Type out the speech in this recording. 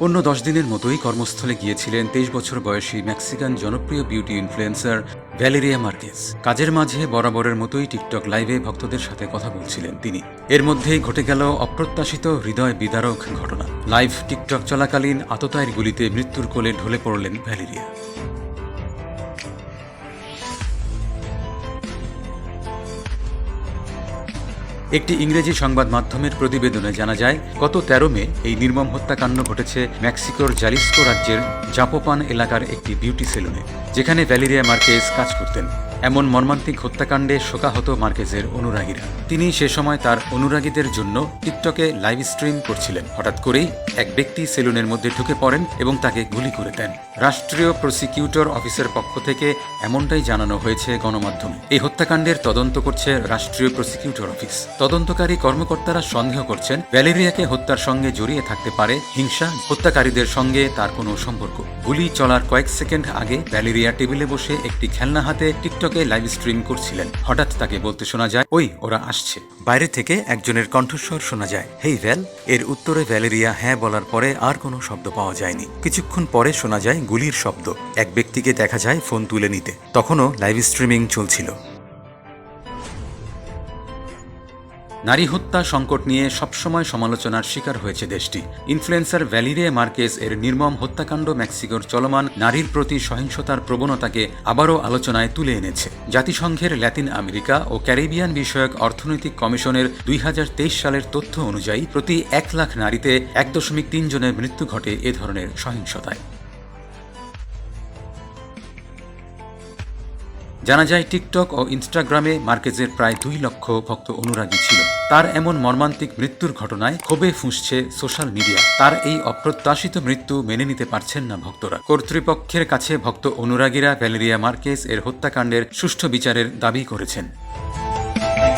অন্য দশ দিনের মতোই কর্মস্থলে গিয়েছিলেন তেইশ বছর বয়সী মেক্সিকান জনপ্রিয় বিউটি ইনফ্লুয়েন্সার ভ্যালেরিয়া মার্কেস। কাজের মাঝে বরাবরের মতোই টিকটক লাইভে ভক্তদের সাথে কথা বলছিলেন তিনি। এর মধ্যেই ঘটে গেল অপ্রত্যাশিত হৃদয় বিদারক ঘটনা। লাইভ টিকটক চলাকালীন আততায়ের গুলিতে মৃত্যুর কোলে ঢলে পড়লেন ভ্যালেরিয়া। একটি ইংরেজি সংবাদ মাধ্যমের প্রতিবেদনে জানা যায়, গত তেরো মে এই নির্মম হত্যাকাণ্ড ঘটেছে মেক্সিকোর জালিস্কো রাজ্যের জাপোপান এলাকার একটি বিউটি সেলুনে, যেখানে ভ্যালেরিয়া মার্কেজ কাজ করতেন। এমন মর্মান্তিক হত্যাকাণ্ডে শোকাহত মার্কেজের অনুরাগীরা। তিনি সে সময় তার অনুরাগীদের জন্য টিকটকে লাইভ স্ট্রিম করছিলেন। হঠাৎ করেই এক ব্যক্তি সেলুনের মধ্যে ঢুকে পড়েন এবং তাকে গুলি করে দেন। রাষ্ট্রীয় প্রসিকিউটর অফিসের পক্ষ থেকে এমনটাই জানানো হয়েছে গণমাধ্যমে। এই হত্যাকাণ্ডের তদন্ত করছে রাষ্ট্রীয় প্রসিকিউটর অফিস। তদন্তকারী কর্মকর্তারা সন্দেহ করছেন, ভ্যালেরিয়াকে হত্যার সঙ্গে জড়িয়ে থাকতে পারে হিংসা, হত্যাকারীদের সঙ্গে তার কোনো সম্পর্ক। গুলি চলার কয়েক সেকেন্ড আগে ভ্যালেরিয়া টেবিলে বসে একটি খেলনা হাতে টিকটকে লাইভ স্ট্রিম করছিলেন। হঠাৎ তাকে বলতে শোনা যায়, ওই, ওরা আসছে। বাইরে থেকে একজনের কণ্ঠস্বর শোনা যায়, হেই, ভ্যাল। এর উত্তরে ভ্যালেরিয়া হ্যাঁ বলার পরে আর কোনো শব্দ পাওয়া যায়নি। কিছুক্ষণ পরে শোনা যায় গুলির শব্দ। এক ব্যক্তিকে দেখা যায় ফোন তুলে নিতে। তখনও লাইভ স্ট্রিমিং চলছিল। নারী হত্যা সংকট নিয়ে সবসময় সমালোচনার শিকার হয়েছে দেশটি। ইনফ্লুয়েন্সার ভ্যালিরে মার্কেস এর নির্মম হত্যাকাণ্ড মেক্সিকোর চলমান নারীর প্রতি সহিংসতার প্রবণতাকে আবারও আলোচনায় তুলে এনেছে। জাতিসংঘের ল্যাতিন আমেরিকা ও ক্যারিবিয়ান বিষয়ক অর্থনৈতিক কমিশনের দুই হাজার তেইশ সালের তথ্য অনুযায়ী প্রতি এক লাখ নারীতে এক দশমিক তিন জনের মৃত্যু ঘটে এ ধরনের সহিংসতায়। জানা যায় টিকটক ও ইনস্টাগ্রামে মার্কেজের প্রায় দুই লক্ষ ভক্ত অনুরাগী ছিল। তার এমন মর্মান্তিক মৃত্যুর ঘটনায় ক্ষোভে ফুঁসছে সোশ্যাল মিডিয়া। তার এই অপ্রত্যাশিত মৃত্যু মেনে নিতে পারছেন না ভক্তরা। কর্তৃপক্ষের কাছে ভক্ত অনুরাগীরা ভ্যালেরিয়া মার্কেজ এর হত্যাকাণ্ডের সুষ্ঠু বিচারের দাবি করেছেন।